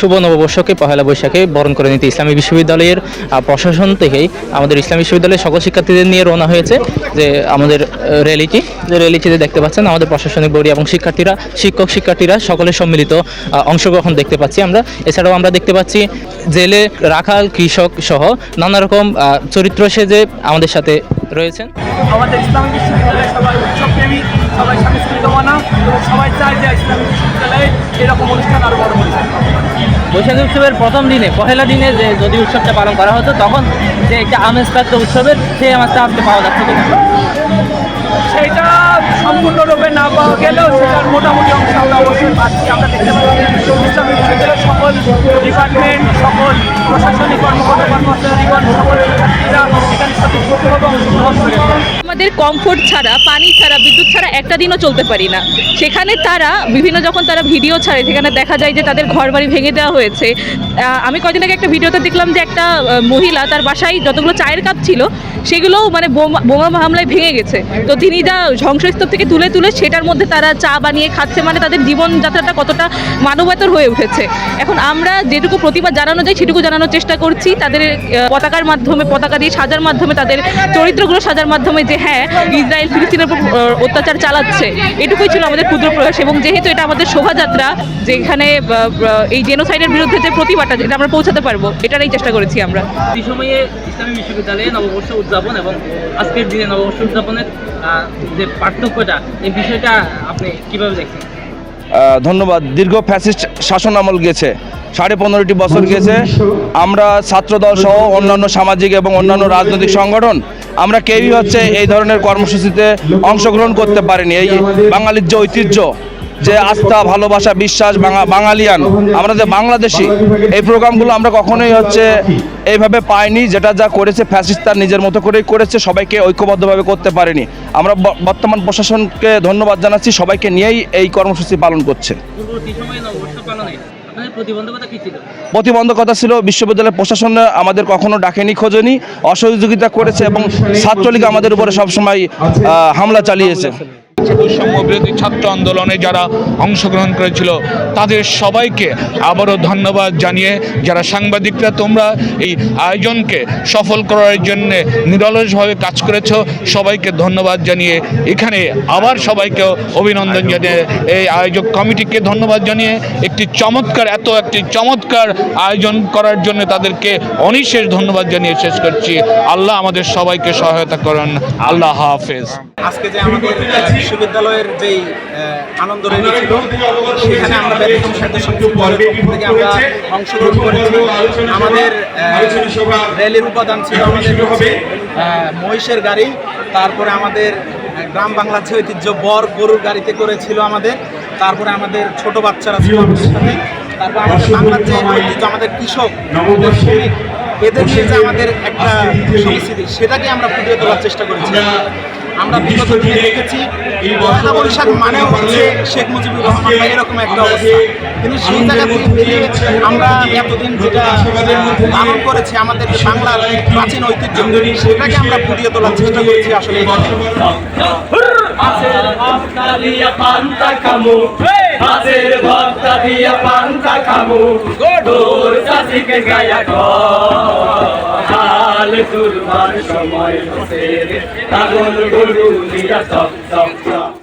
শুভ নববর্ষকে পহেলা বৈশাখে বরণ করে নিতে ইসলামী বিশ্ববিদ্যালয়ের প্রশাসন থেকেই আমাদের ইসলামী বিশ্ববিদ্যালয়ের সকল শিক্ষার্থীদের নিয়ে রওনা হয়েছে যে আমাদের র্যালিটি যে র্যালিটিতে দেখতে পাচ্ছেন আমাদের প্রশাসনিক বডি এবং শিক্ষার্থীরা, শিক্ষক শিক্ষার্থীরা সকলের সম্মিলিত অংশগ্রহণ দেখতে পাচ্ছি আমরা। এছাড়াও আমরা দেখতে পাচ্ছি জেলে রাখাল, কৃষক সহ নানা রকম চরিত্র সেজে আমাদের সাথে রয়েছেন। আমাদের ইসলামী বিশ্ববিদ্যালয়ে সবাই উৎসবপ্রেমী, সবাই সাংস্কৃতিক মানা সবাই চায় যে ইসলামী বিশ্ববিদ্যালয়ে বৈশাখী উৎসবের প্রথম দিনে, পহেলা দিনে যে যদি উৎসবটা পালন করা হতো, তখন যে একটা আমেজ থাকতো উৎসবের সেই আমাজটা আজকে পাওয়া যাচ্ছে কিনা? সেইটা সম্পূর্ণরূপে না পাওয়া গেলেও সেটার মোটামুটি অংশ আমরা অবশ্যই পাচ্ছি। আমরা দেখতে পাচ্ছি সকল ডিপার্টমেন্ট, সকল প্রশাসনিক কর্মকর্তা, কর্মচারীগণ, সকল শিক্ষার্থীরা এখানে স্বতঃস্ফূর্তভাবে অংশগ্রহণ করেছে আমাদের কমফোর্ট ছাড়া, পানি ছাড়া, বিদ্যুৎ ছাড়া একটা দিনও চলতে পারি না। সেখানে তারা বিভিন্ন যখন তারা ভিডিও ছাড়ে, সেখানে দেখা যায় যে তাদের ঘর বাড়ি ভেঙে দেওয়া হয়েছে। আমি কদিন আগে একটা ভিডিওতে দেখলাম যে একটা মহিলা তার বাসায় যতগুলো চায়ের কাপ ছিল সেগুলোও মানে বোমা বোমা হামলায় ভেঙে গেছে। তো তিনি যা ধ্বংসস্তূপ থেকে তুলে তুলে সেটার মধ্যে তারা চা বানিয়ে খাচ্ছে মানে তাদের জীবনযাত্রাটা কতটা মানবতর হয়ে উঠেছে। এখন আমরা যেটুকু প্রতিবাদ জানানো যায়, সেটুকু জানানোর চেষ্টা করছি। তাদের পতাকার মাধ্যমে, পতাকা দিয়ে সাজার মাধ্যমে, তাদের চরিত্রগুলো সাজার মাধ্যমে যে হ্যাঁ ইসরায়েল ফিলিস্তিনের উপর অত্যাচার চালাচ্ছে। এটুকুই ছিল আমাদের ক্ষুদ্র প্রয়াস এবং যেহেতু এটা আমাদের শোভাযাত্রা যেখানে এই জেনোসাইডের বিরুদ্ধে যে প্রতিবাদটা যেটা আমরা পৌঁছাতে পারব এটারই চেষ্টা করেছি আমরা। এই সময়ে ইসলামী বিশ্ববিদ্যালয়ে নববর্ষ উদযাপন এবং আজকের দিনে নববর্ষ উদযাপনের যে পার্থক্যটা এই বিষয়টা আপনি কীভাবে দেখছেন? ধন্যবাদ। দীর্ঘ ফ্যাসিস্ট শাসন আমল গেছে সাড়ে পনেরোটি বছর গেছে আমরা ছাত্রদল সহ অন্যান্য সামাজিক এবং অন্যান্য রাজনৈতিক সংগঠন আমরা কেউই হচ্ছে এই ধরনের কর্মসূচিতে অংশগ্রহণ করতে পারিনি। এই বাঙালির যে ঐতিহ্য, যে আস্থা, ভালোবাসা, বিশ্বাস, বাঙা- বাঙালিয়ান, আমরা যে বাংলাদেশি, এই প্রোগ্রামগুলো আমরা কখনোই হচ্ছে এইভাবে পাইনি। যেটা যা করেছে ফ্যাসিস্ট তার নিজের মতো করেই করেছে, সবাইকে ঐক্যবদ্ধভাবে করতে পারেনি। আমরা বর্তমান প্রশাসনকে ধন্যবাদ জানাচ্ছি, সবাইকে নিয়েই এই কর্মসূচি পালন করছে। প্রতিবন্ধকতা ছিল? বিশ্ববিদ্যালয়ের প্রশাসন আমাদের কখনো ডাকেনি, খোঁজেনি, অসহযোগিতা করেছে এবং ছাত্রলীগ আমাদের উপরে সবসময় হামলা চালিয়েছে। বিরোধী ছাত্র আন্দোলনে যারা অংশগ্রহণ করেছিল, তাদের সবাইকে আবারও ধন্যবাদ জানিয়ে যারা সাংবাদিকরা, তোমরা এই আয়োজনকে সফল করার জন্য নিরলসভাবে কাজ করেছ, সবাইকে ধন্যবাদ জানিয়ে এখানে আবার সবাইকে অভিনন্দন জানিয়ে এই আয়োজক কমিটিকে ধন্যবাদ জানিয়ে একটি চমৎকার, এত একটি চমৎকার আয়োজন করার জন্য তাদেরকে অনিশেষ ধন্যবাদ জানিয়ে শেষ করছি। আল্লাহ আমাদের সবাইকে সহায়তা করেন। আল্লাহ হাফেজ। আজকে যে আমাদের বিশ্ববিদ্যালয়ের যেই আনন্দ ছিল সেখানে আমরা ব্যতিক্রম সাহিত্য থেকে আমরা অংশগ্রহণ করেছি। আমাদের র্যালির উপাদান ছিল আমাদের মহিষের গাড়ি তারপরে আমাদের গ্রাম বাংলার যে ঐতিহ্য বর গরুর গাড়িতে করেছিল আমাদের তারপরে আমাদের ছোট বাচ্চারা ছিল আমাদের সাথে তারপর আমাদের বাংলার যে ঐতিহ্য আমাদের কৃষক এদের নিয়ে যে আমাদের একটা সংস্কৃতি সেটাকে আমরা ফুটিয়ে তোলার চেষ্টা করেছি। আমরা বিগত দিনে দেখেছি পয়লা বৈশাখ মানে হচ্ছে শেখ মুজিবুর রহমান বা এরকম একটা অবস্থা। কিন্তু সেই জায়গা থেকে বেরিয়ে আমরা এতদিন যেটা পালন করেছি আমাদের যে বাংলার প্রাচীন ঐতিহ্য সেটাকে আমরা ফুটিয়ে তোলার চেষ্টা করেছি আসলে। হাতের ভক্তা দিয়া পান্তা খামু। হাতের ভক্তা দিয়া পান্তা খামু। গোডোর চাষিকে গায়া কাল তুলবার সময় হসে পাগল গরু নিরা সব